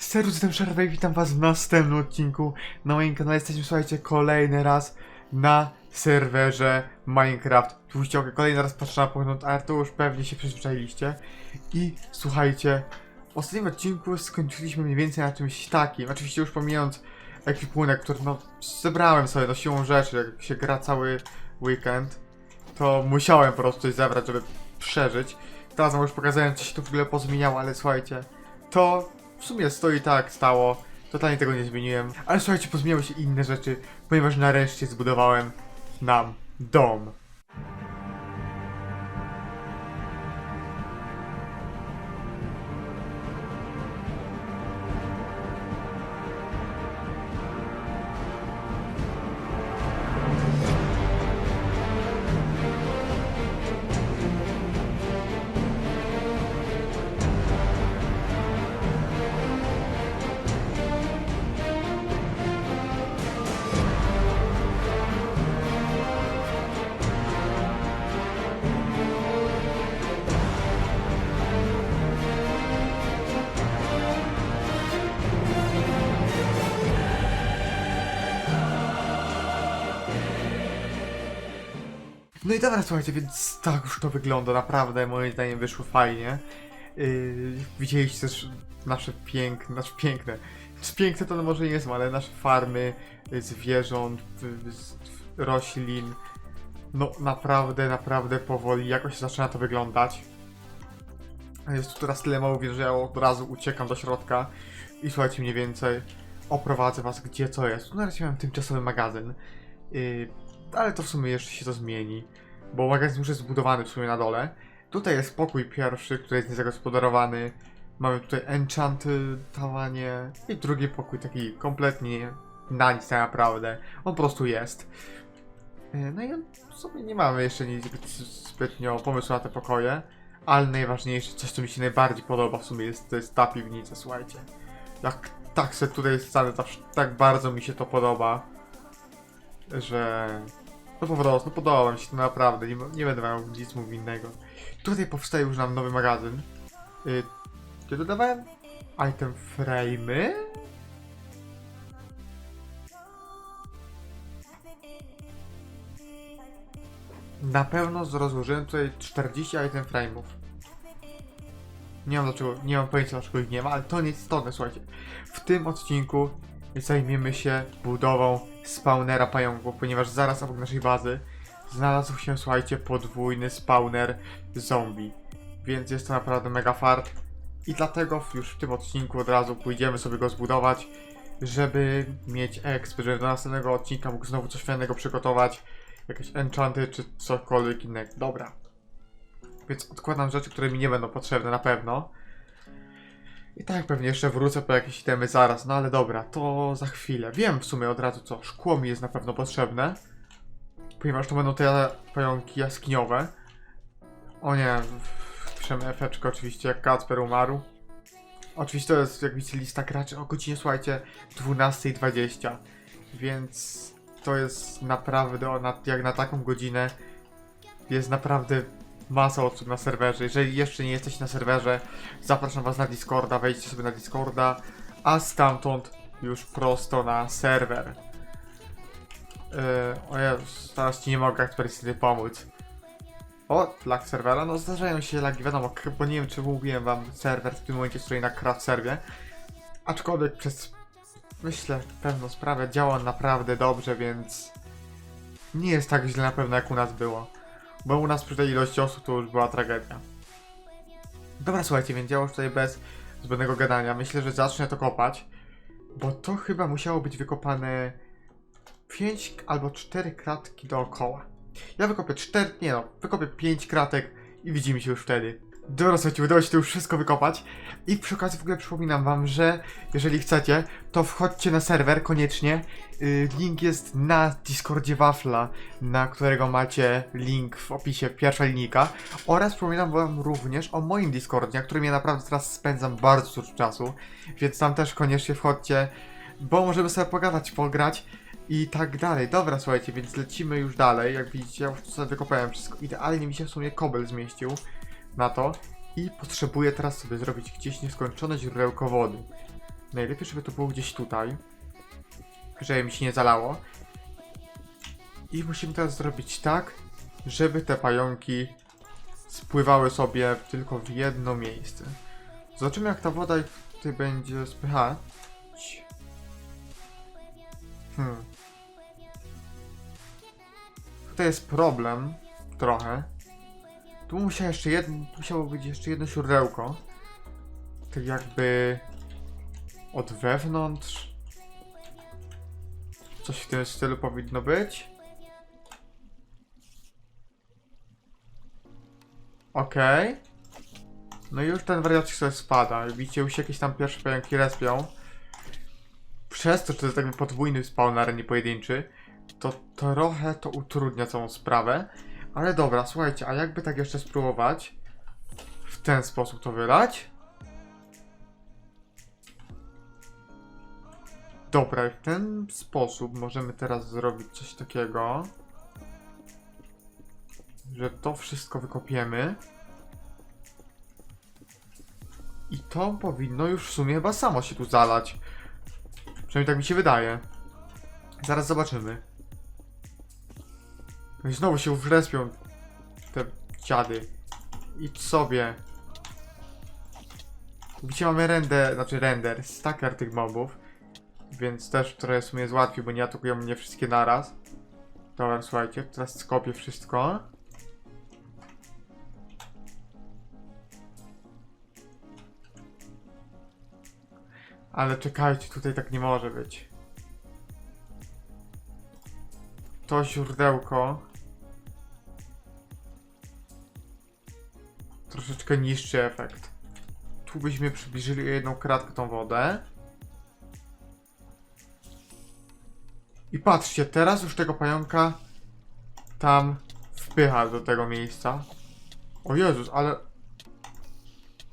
Serdecznie przerwę i witam was w następnym odcinku na moim kanale. Jesteśmy, słuchajcie, kolejny raz na serwerze Minecraft. Tłuściokę, kolejny raz patrzę na pogląd, to już pewnie się przyzwyczailiście. I słuchajcie, w ostatnim odcinku skończyliśmy mniej więcej na czymś takim. Oczywiście już pomijając ekwipunek, który no zebrałem sobie no siłą rzeczy, jak się gra cały weekend, to musiałem po prostu coś zebrać, żeby przeżyć. Teraz wam już pokazałem, co się tu w ogóle pozmieniało, ale słuchajcie, to w sumie stoi tak, stało. Totalnie tego nie zmieniłem. Ale słuchajcie, pozmieniały się inne rzeczy, ponieważ nareszcie zbudowałem nam dom. No i dobra, słuchajcie, więc tak już to wygląda. Naprawdę, moim zdaniem wyszło fajnie. Yy, widzieliście też nasze piękne, nasze piękne. Czy piękne to może nie są, ale nasze farmy y, zwierząt, roślin. No naprawdę, naprawdę powoli jakoś zaczyna to wyglądać. Jest tu teraz tyle mało że ja od razu uciekam do środka i słuchajcie mniej więcej oprowadzę was gdzie co jest. Na razie mam tymczasowy magazyn. Yy, ale to w sumie jeszcze się to zmieni, bo magazyn już jest zbudowany w sumie na dole. Tutaj jest pokój pierwszy, który jest niezagospodarowany. Mamy tutaj enchantowanie i drugi pokój taki kompletnie na nic tak naprawdę. On po prostu jest. Yy, No i w sumie nie mamy jeszcze nic zbytnio pomysłu na te pokoje, ale najważniejsze, coś co mi się najbardziej podoba w sumie jest, to jest ta piwnica, słuchajcie. Jak tak se tutaj jest wcale, tak bardzo mi się to podoba że no po prostu, no podoba mi się to naprawdę, nie, nie będę miał nic mówić innego. Tutaj powstaje już nam nowy magazyn. Y, Gdzie dodawałem? Item frame'y? Na pewno rozłożyłem tutaj 40 item frame'ów. Nie mam dlaczego, nie mam pojęcia dlaczego ich nie ma, ale to nie jest istotne, słuchajcie. W tym odcinku zajmiemy się budową spawnera pająków, ponieważ zaraz obok naszej bazy znalazł się, słuchajcie, podwójny spawner zombie. Więc jest to naprawdę mega fart. I dlatego już w tym odcinku od razu pójdziemy sobie go zbudować, żeby mieć exp, żeby do następnego odcinka mógł znowu coś fajnego przygotować, jakieś enchanty czy cokolwiek innego. Dobra. Więc odkładam rzeczy, które mi nie będą potrzebne na pewno. I tak pewnie jeszcze wrócę po jakieś itemy zaraz, no ale dobra, to za chwilę. Wiem w sumie od razu co, szkło mi jest na pewno potrzebne. Ponieważ to będą te pająki jaskiniowe. O nie, piszemy efeczkę oczywiście jak Kacper umarł. Oczywiście to jest jak widzicie lista graczy o godzinie, słuchajcie, 12.20. Więc to jest naprawdę, jak na taką godzinę, jest naprawdę masa osób na serwerze. Jeżeli jeszcze nie jesteście na serwerze, zapraszam was na Discorda, wejdźcie sobie na Discorda, a stamtąd już prosto na serwer. Yy, o Jezus, teraz ci nie mogę aktualnie pomóc. O, lag serwera, no zdarzają się lagi, wiadomo, bo nie wiem czy mówiłem wam, serwer w tym momencie stoi na craft serwie. Aczkolwiek przez, myślę, pewną sprawę działa on naprawdę dobrze, więc nie jest tak źle na pewno jak u nas było. Bo u nas przy tej ilości osób to już była tragedia. Dobra, słuchajcie, więc ja już tutaj bez zbędnego gadania myślę, że zacznę to kopać. Bo to chyba musiało być wykopane 5 albo 4 kratki dookoła. Ja wykopię 4, nie no, wykopię 5 kratek i widzimy się już wtedy. Dobra, słuchajcie, udało się to już wszystko wykopać. I przy okazji w ogóle przypominam wam, że jeżeli chcecie, to wchodźcie na serwer koniecznie. Yy, link jest na Discordzie Wafla, na którego macie link w opisie, pierwsza linijka. Oraz przypominam wam również o moim Discordzie, na którym ja naprawdę teraz spędzam bardzo dużo czasu. Więc tam też koniecznie wchodźcie, bo możemy sobie pogadać, pograć i tak dalej. Dobra, słuchajcie, więc lecimy już dalej. Jak widzicie, ja już sobie wykopałem wszystko. Idealnie mi się w sumie kobel zmieścił na to. I potrzebuję teraz sobie zrobić gdzieś nieskończone źródełko wody. Najlepiej, żeby to było gdzieś tutaj. Żeby mi się nie zalało. I musimy teraz zrobić tak, żeby te pająki spływały sobie tylko w jedno miejsce. Zobaczymy jak ta woda tutaj będzie spychać. Hmm. Tutaj jest problem trochę. Tu musiał jeszcze musiało być jeszcze jedno źródełko. Tak jakby od wewnątrz. Coś w tym stylu powinno być. Okej. No i już ten wariacik sobie spada. Widzicie, już jakieś tam pierwsze pająki respią. Przez to, że to jest taki podwójny spawner, nie pojedynczy, to trochę to utrudnia całą sprawę. Ale dobra, słuchajcie, a jakby tak jeszcze spróbować w ten sposób to wylać? Dobra, w ten sposób możemy teraz zrobić coś takiego, że to wszystko wykopiemy. I to powinno już w sumie chyba samo się tu zalać. Przynajmniej tak mi się wydaje. Zaraz zobaczymy. No i znowu się wrespią te dziady. Idź sobie. Widzicie, mamy render, znaczy render, stacker tych mobów. Więc też trochę w sumie jest łatwiej, bo nie atakują mnie wszystkie naraz. Dobra, słuchajcie, teraz skopię wszystko. Ale czekajcie, tutaj tak nie może być. To źródełko. Troszeczkę niższy efekt. Tu byśmy przybliżyli o jedną kratkę tą wodę. I patrzcie, teraz już tego pająka tam wpycha do tego miejsca. O Jezus, ale...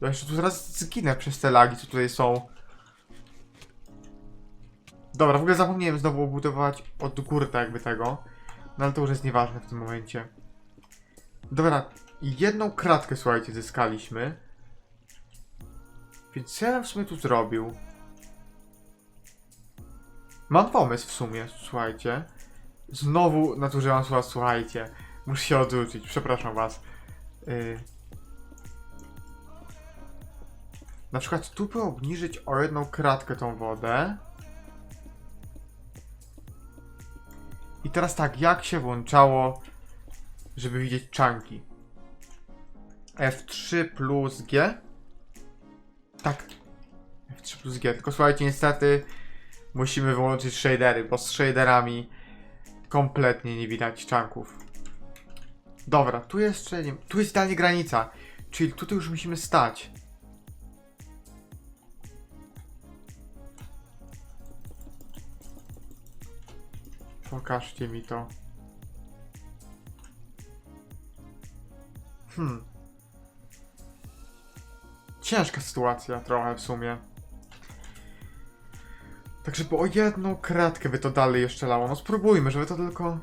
Ja jeszcze tu zaraz zginę przez te lagi, co tutaj są. Dobra, w ogóle zapomniałem znowu obudować od góry tak jakby tego. No ale to już jest nieważne w tym momencie. Dobra, jedną kratkę, słuchajcie, zyskaliśmy. Więc co ja w sumie tu zrobił? Mam pomysł w sumie, słuchajcie. Znowu nadużyłam słowa słuchajcie. Muszę się oduczyć, przepraszam was. Yy. Na przykład tu by obniżyć o jedną kratkę tą wodę. I teraz tak, jak się włączało, żeby widzieć czanki? F3 plus G? Tak. F3 plus G. Tylko słuchajcie, niestety musimy wyłączyć shadery, bo z shaderami kompletnie nie widać czanków. Dobra, tu jeszcze nie... Tu jest idealnie granica. Czyli tutaj już musimy stać. Pokażcie mi to. Hmm. Ciężka sytuacja trochę w sumie. Tak, żeby o jedną kratkę by to dalej jeszcze lało. No spróbujmy, żeby to tylko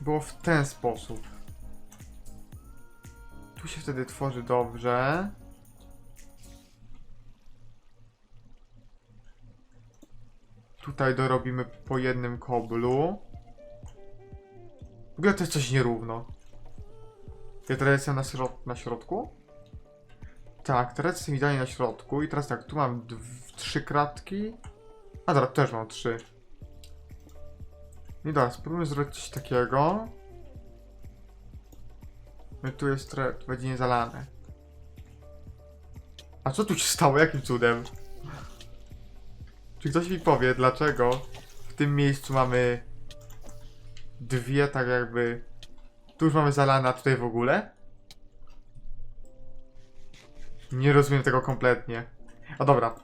było w ten sposób. Tu się wtedy tworzy dobrze. Tutaj dorobimy po jednym koblu. W ogóle to jest coś nierówno. Ja teraz jestem na, środ na środku? Tak, teraz jestem idealnie na środku i teraz tak, tu mam trzy kratki. A dobra, też mam trzy. I dobra, spróbujmy zrobić coś takiego. No tu jest tu będzie niezalane. A co tu się stało? Jakim cudem? Czy ktoś mi powie, dlaczego w tym miejscu mamy dwie tak jakby... Tu już mamy zalane, a tutaj w ogóle? Nie rozumiem tego kompletnie. A dobra.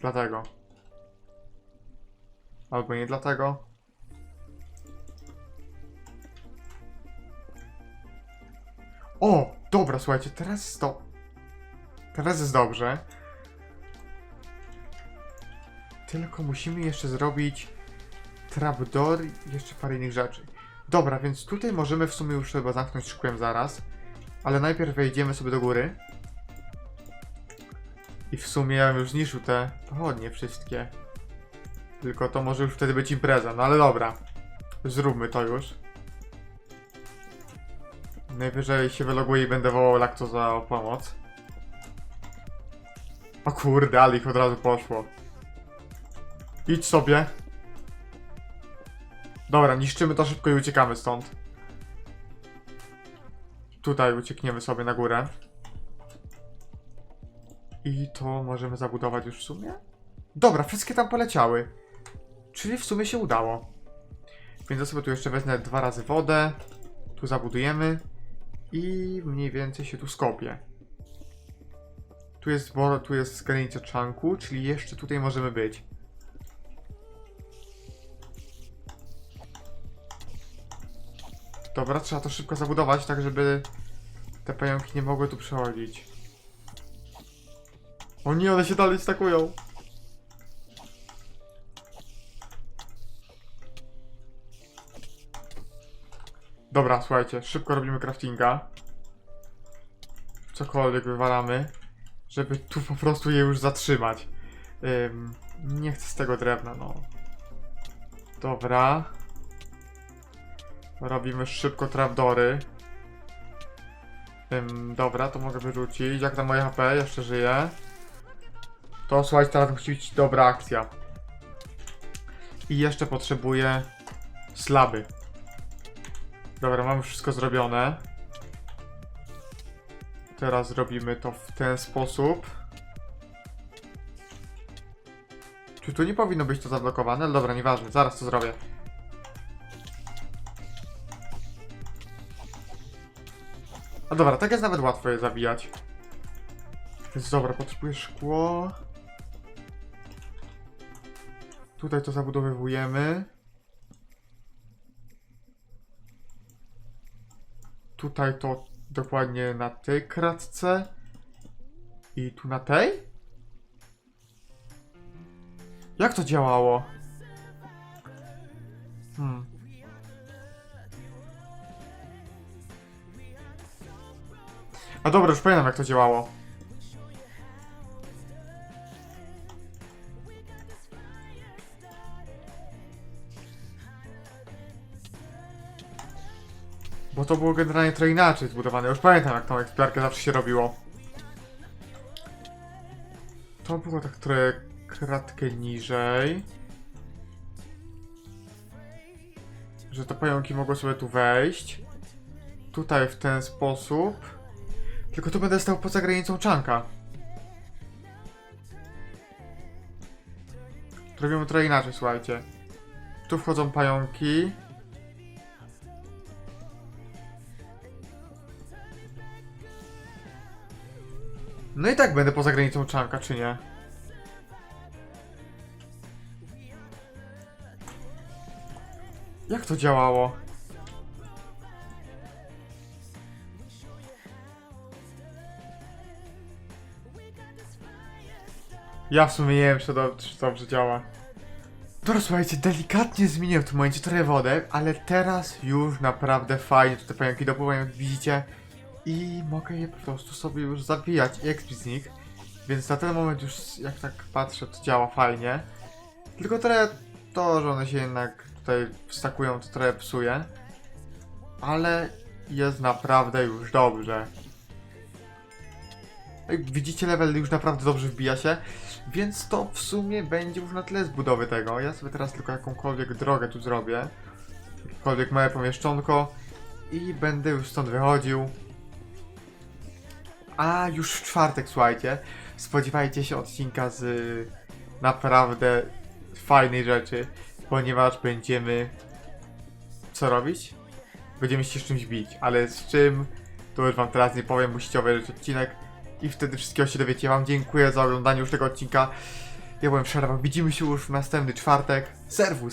Dlatego. Albo nie dlatego. O! Dobra, słuchajcie, teraz to... Teraz jest dobrze. Tylko musimy jeszcze zrobić trapdoor i jeszcze parę innych rzeczy. Dobra, więc tutaj możemy w sumie już chyba zamknąć szkłem zaraz. Ale najpierw wejdziemy sobie do góry. I w sumie ja bym już zniszczył te pochodnie wszystkie. Tylko to może już wtedy być impreza, no ale dobra. Zróbmy to już. Najwyżej się wyloguję i będę wołał laktoza o pomoc. O kurde, ale ich od razu poszło. Idź sobie. Dobra, niszczymy to szybko i uciekamy stąd. Tutaj uciekniemy sobie na górę. I to możemy zabudować już w sumie? Dobra, wszystkie tam poleciały. Czyli w sumie się udało. Więc ja sobie tu jeszcze wezmę dwa razy wodę. Tu zabudujemy. I mniej więcej się tu skopię. Tu jest, tu jest granica czanku, czyli jeszcze tutaj możemy być. Dobra, trzeba to szybko zabudować, tak żeby te pająki nie mogły tu przechodzić. O nie, one się dalej stakują. Dobra, słuchajcie, szybko robimy craftinga. Cokolwiek wywalamy, żeby tu po prostu je już zatrzymać. Ym, nie chcę z tego drewna, no. Dobra. Robimy szybko trapdory. Ym, dobra, to mogę wyrzucić. Jak na moje HP? Jeszcze żyję. To słuchajcie, teraz musi być dobra akcja. I jeszcze potrzebuję slaby. Dobra, mamy wszystko zrobione. Teraz zrobimy to w ten sposób. Czy tu nie powinno być to zablokowane? Dobra, nieważne, zaraz to zrobię. A dobra, tak jest nawet łatwo je zabijać. Dobra, potrzebuję szkło. Tutaj to zabudowywujemy. Tutaj to dokładnie na tej kratce. I tu na tej? Jak to działało? Hmm. A dobra, już pamiętam jak to działało. Bo to było generalnie trochę inaczej zbudowane. Już pamiętam jak tą ekspiarkę zawsze się robiło. To było tak trochę kratkę niżej. Że te pająki mogły sobie tu wejść. Tutaj w ten sposób. Tylko tu będę stał poza granicą czanka. Robimy trochę inaczej, słuchajcie. Tu wchodzą pająki. No i tak będę poza granicą czanka, czy nie? Jak to działało? Ja w sumie nie wiem, czy to czy dobrze działa. Dobra, słuchajcie, delikatnie zmieniłem w tym momencie trochę wodę, ale teraz już naprawdę fajnie tutaj pająki dopływają, jak widzicie. I mogę je po prostu sobie już zabijać i expić z nich. Więc na ten moment już, jak tak patrzę, to działa fajnie. Tylko trochę to, że one się jednak tutaj wstakują, to trochę psuje. Ale jest naprawdę już dobrze. Jak widzicie, level już naprawdę dobrze wbija się, więc to w sumie będzie już na tyle z budowy tego. Ja sobie teraz tylko jakąkolwiek drogę tu zrobię. Jakiekolwiek małe pomieszczonko i będę już stąd wychodził. A już w czwartek, słuchajcie, spodziewajcie się odcinka z y, naprawdę fajnej rzeczy, ponieważ będziemy co robić? Będziemy się z czymś bić, ale z czym to już wam teraz nie powiem, musicie obejrzeć odcinek i wtedy wszystkiego się dowiecie. Wam dziękuję za oglądanie już tego odcinka. Ja byłem Przerwa, widzimy się już w następny czwartek. Serwus!